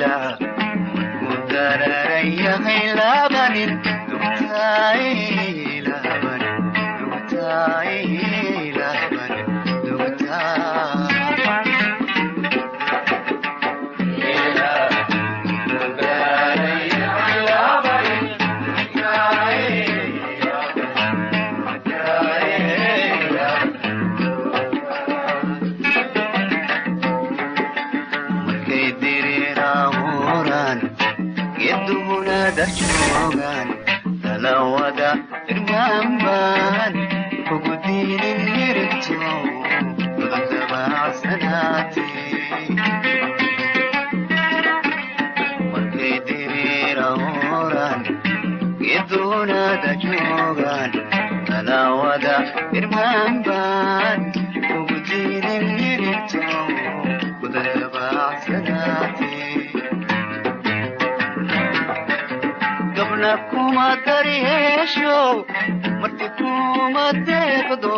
لا مدرر يغلبني دكتاي geeddugunaad arjoogan dalawada irmaanbaan kugu diinin mirigto udadabacsanaate markay diriira ooran geeddugunaad arjoogan dalawada irmaanbaan kugu diinin mirigto udadabacsanaate ana kuma garheesho marti kuma deeqdo